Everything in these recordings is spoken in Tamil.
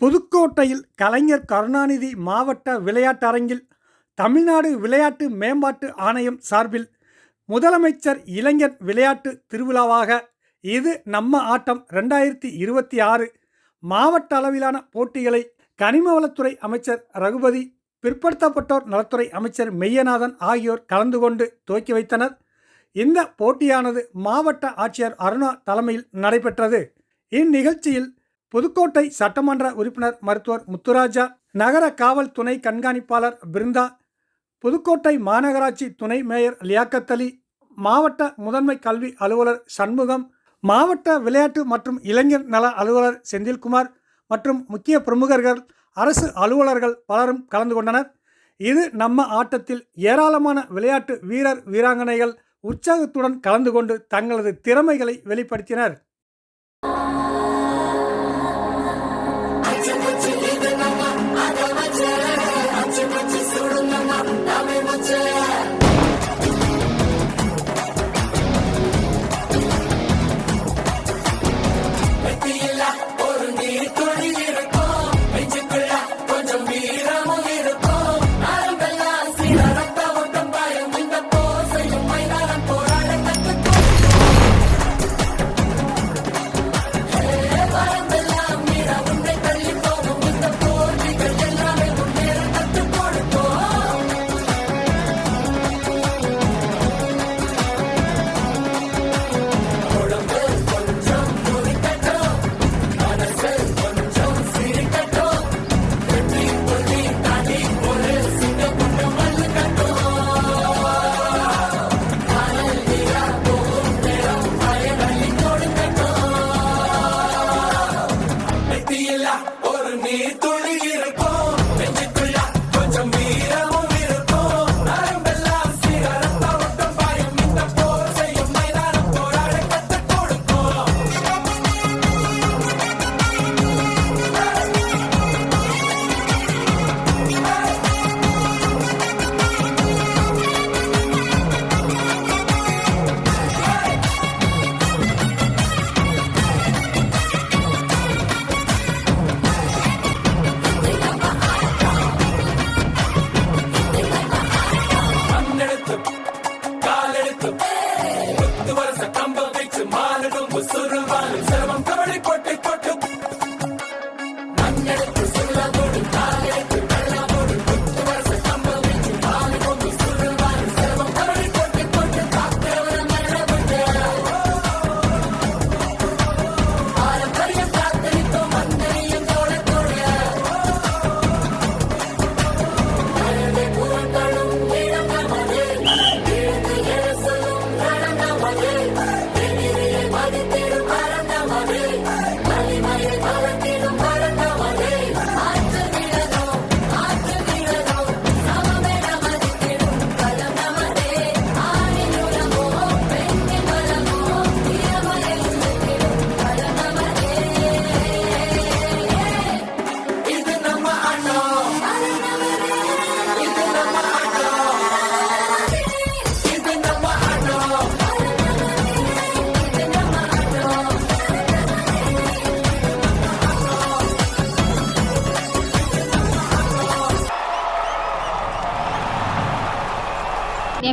புதுக்கோட்டையில் கலைஞர் கருணாநிதி மாவட்ட விளையாட்டரங்கில் தமிழ்நாடு விளையாட்டு மேம்பாட்டு ஆணையம் சார்பில் முதலமைச்சர் இளைஞர் விளையாட்டு திருவிழாவாக இது நம்ம ஆட்டம் ரெண்டாயிரத்தி இருபத்தி ஆறு மாவட்ட அளவிலான போட்டிகளை கனிமவளத்துறை அமைச்சர் ரகுபதி பிற்படுத்தப்பட்டோர் நலத்துறை அமைச்சர் மெய்யநாதன் ஆகியோர் கலந்து கொண்டு துவக்கி வைத்தனர். இந்த போட்டியானது மாவட்ட ஆட்சியர் அருணா தலைமையில் நடைபெற்றது. இந்நிகழ்ச்சியில் புதுக்கோட்டை சட்டமன்ற உறுப்பினர் மருத்துவர் முத்துராஜா நகர காவல் துணை கண்காணிப்பாளர் பிருந்தா புதுக்கோட்டை மாநகராட்சி துணை மேயர் லியாக்கத் அலி மாவட்ட முதன்மை கல்வி அலுவலர் சண்முகம் மாவட்ட விளையாட்டு மற்றும் இளைஞர் நல அலுவலர் செந்தில்குமார் மற்றும் முக்கிய பிரமுகர்கள் அரசு அலுவலர்கள் பலரும் கலந்து கொண்டனர். இது நம்ம ஆட்டத்தில் ஏராளமான விளையாட்டு வீரர் வீராங்கனைகள் உற்சாகத்துடன் கலந்து கொண்டு தங்களது திறமைகளை வெளிப்படுத்தினர்.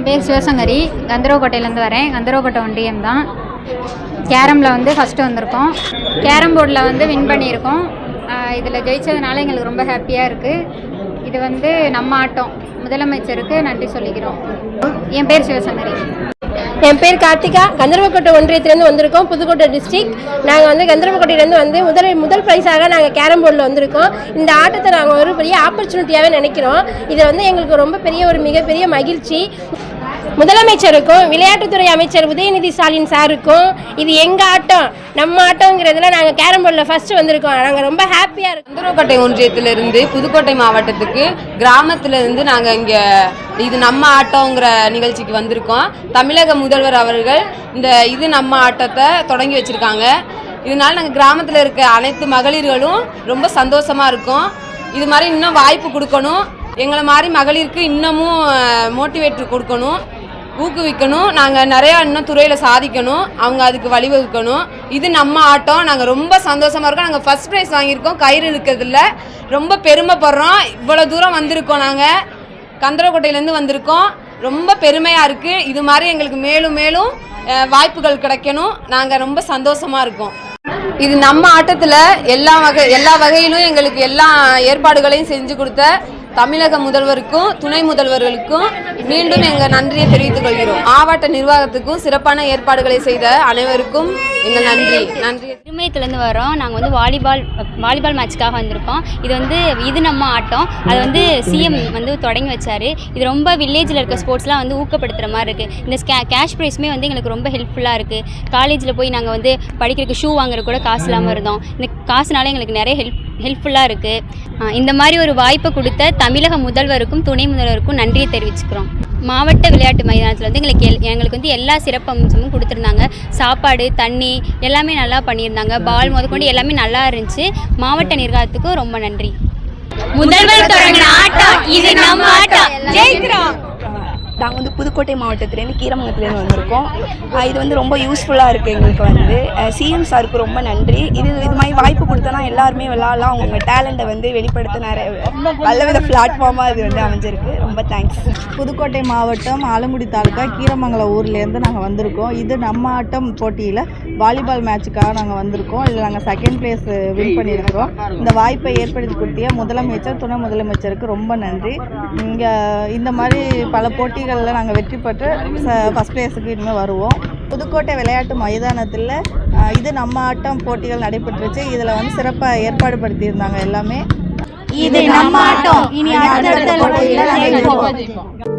பேர் சிவசங்கரி கந்தரவக்கோட்டையிலேருந்து வரேன். கந்தரவக்கோட்டை ஒன்றியம் தான். கேரமில் வந்து ஃபஸ்ட்டு வந்திருக்கோம். கேரம் போர்டில் வந்து வின் பண்ணியிருக்கோம். இதில் ஜெயித்ததுனால எங்களுக்கு ரொம்ப ஹாப்பியாக இருக்குது இது வந்து நம்ம ஆட்டம். முதலமைச்சருக்கு நன்றி சொல்லிக்கிறோம். என் பேர் சிவசங்கரி. என் பேர் கார்த்திகா. கந்தர்வக்கோட்டை ஒன்றியத்திலேருந்து வந்திருக்கோம். புதுக்கோட்டை டிஸ்ட்ரிக் நாங்கள் வந்து கந்தர்வக்கோட்டையிலேருந்து வந்து முதல் முதல் ப்ரைஸாக நாங்கள் கேரம் போர்டில் வந்திருக்கோம். இந்த ஆட்டத்தை நாங்கள் ஒரு பெரிய ஆப்பர்ச்சுனிட்டியாகவே நினைக்கிறோம். இது வந்து எங்களுக்கு ரொம்ப பெரிய ஒரு மிகப்பெரிய மகிழ்ச்சி. முதலமைச்சருக்கும் விளையாட்டுத்துறை அமைச்சர் உதயநிதி ஸ்டாலின் சாருக்கும் இது எங்கள் ஆட்டம்? நம்ம ஆட்டங்கிறதுல நாங்கள் கேரம் போர்டில் ஃபஸ்ட்டு வந்திருக்கோம். நாங்கள் ரொம்ப ஹாப்பியாக இருக்கோம். கந்தரக்கோட்டை ஒன்றியத்திலிருந்து புதுக்கோட்டை மாவட்டத்துக்கு கிராமத்திலிருந்து நாங்கள் இங்கே இது நம்ம ஆட்டங்கிற நிகழ்ச்சிக்கு வந்திருக்கோம். தமிழக முதல்வர் அவர்கள் இந்த இது நம்ம ஆட்டத்தை தொடங்கி வச்சுருக்காங்க. இதனால நாங்கள் கிராமத்தில் இருக்க அனைத்து மகளிர்களும் ரொம்ப சந்தோஷமாக இருக்கோம். இது மாதிரி இன்னும் வாய்ப்பு கொடுக்கணும். எங்களை மாதிரி மகளிருக்கு இன்னமும் மோட்டிவேட் கொடுக்கணும். ஊக்குவிக்கணும். நாங்கள் நிறையா இன்னும் துறையில் சாதிக்கணும். அவங்க அதுக்கு வழிவகுக்கணும். இது நம்ம ஆட்டம். நாங்கள் ரொம்ப சந்தோஷமாக இருக்கோம். நாங்கள் ஃபஸ்ட் ப்ரைஸ் வாங்கியிருக்கோம். கயிறு இழுக்கிறதுல ரொம்ப பெருமைப்படுறோம். இவ்வளோ தூரம் வந்திருக்கோம் நாங்கள் கந்தரக்கோட்டையிலேருந்து வந்திருக்கோம். ரொம்ப பெருமையாக இருக்குது இது மாதிரி எங்களுக்கு மேலும் மேலும் வாய்ப்புகள் கிடைக்கணும். நாங்கள் ரொம்ப சந்தோஷமாக இருக்கோம். இது நம்ம ஆட்டத்தில் எல்லா வகை எல்லா வகையிலும் எங்களுக்கு எல்லா ஏற்பாடுகளையும் செஞ்சு கொடுத்த தமிழக முதல்வருக்கும் துணை முதல்வர்களுக்கும் மீண்டும் எங்கள் நன்றியை தெரிவித்துக் கொள்கிறோம். மாவட்ட நிர்வாகத்துக்கும் சிறப்பான ஏற்பாடுகளை செய்த அனைவருக்கும் எங்கள் நன்றி. நன்றி. திருமயத்துலேருந்து வரோம். நாங்கள் வந்து வாலிபால் வாலிபால் மேட்ச்க்காக வந்திருக்கோம். இது வந்து இது நம்ம ஆட்டம். அது வந்து சிஎம் வந்து தொடங்கி வச்சார். இது ரொம்ப வில்லேஜில் இருக்க ஸ்போர்ட்ஸ்லாம் வந்து ஊக்கப்படுத்துகிற மாதிரி இருக்குது இந்த கே கேஷ் ப்ரைஸுமே வந்து எங்களுக்கு ரொம்ப ஹெல்ப்ஃபுல்லாக இருக்குது காலேஜில் போய் நாங்கள் வந்து படிக்கிறதுக்கு ஷூ வாங்குற கூட காசு இல்லாமல் இருந்தோம். இந்த காசுனால எங்களுக்கு நிறைய ஹெல்ப் ஹெல்ப்ஃபுல்லாக இருக்குது இந்த மாதிரி ஒரு வாய்ப்பை கொடுத்த தமிழக முதல்வருக்கும் துணை முதல்வருக்கும் நன்றியை தெரிவிச்சுக்கிறோம். மாவட்ட விளையாட்டு மைதானத்தில் வந்து எங்களுக்கு எல் எங்களுக்கு வந்து எல்லா சிறப்பம்சமும் கொடுத்துருந்தாங்க. சாப்பாடு தண்ணி எல்லாமே நல்லா பண்ணியிருந்தாங்க. பால் முதற்கொண்டு எல்லாமே நல்லா இருந்துச்சு. மாவட்ட நிர்வாகத்துக்கும் ரொம்ப நன்றி. முதல்வர் தொடங்கின ஆட்டம் இது நம்ம ஆட்டம். ஜெயிக்கிறோம். நாங்கள் வந்து புதுக்கோட்டை மாவட்டத்துலேருந்து கீரமங்கத்துலேருந்து வந்திருக்கோம். இது வந்து ரொம்ப யூஸ்ஃபுல்லாக இருக்குது எங்களுக்கு வந்து. சிஎம் சாருக்கு ரொம்ப நன்றி. இது இது மாதிரி வாய்ப்பு கொடுத்தனா எல்லாருமே விளாட்லாம். அவங்க டேலண்ட்டை வந்து வெளிப்படுத்த நிறைய நல்ல வித பிளாட்ஃபார்மாக இது வந்து அமைஞ்சிருக்கு. ரொம்ப தேங்க்ஸ் புதுக்கோட்டை மாவட்டம் ஆலங்குடி தாலுக்கா கீரமங்கலம் ஊர்லேருந்து நாங்கள் வந்திருக்கோம். இது நம்ம ஆட்டம் போட்டியில் வாலிபால் மேட்சுக்காக நாங்கள் வந்திருக்கோம். இதில் நாங்கள் செகண்ட் ப்ளேஸ் வின் பண்ணியிருக்கிறோம் இந்த வாய்ப்பை ஏற்படுத்தி கொடுத்திய முதலமைச்சர் துணை முதலமைச்சருக்கு ரொம்ப நன்றி. இங்கே இந்த மாதிரி பல போட்டி போட்டிகளில் நாங்கள் வெற்றி பெற்று ஃபஸ்ட் பிளேஸுக்கு இனிமேல் வருவோம். புதுக்கோட்டை விளையாட்டு மைதானத்தில் இது நம்ம ஆட்டம் போட்டிகள் நடைபெற்றுச்சு. இதில் வந்து சிறப்பாக ஏற்பாடு படுத்தியிருந்தாங்க எல்லாமே. இது நம்ம ஆட்டம். இனி அடுத்தடுத்த போட்டியில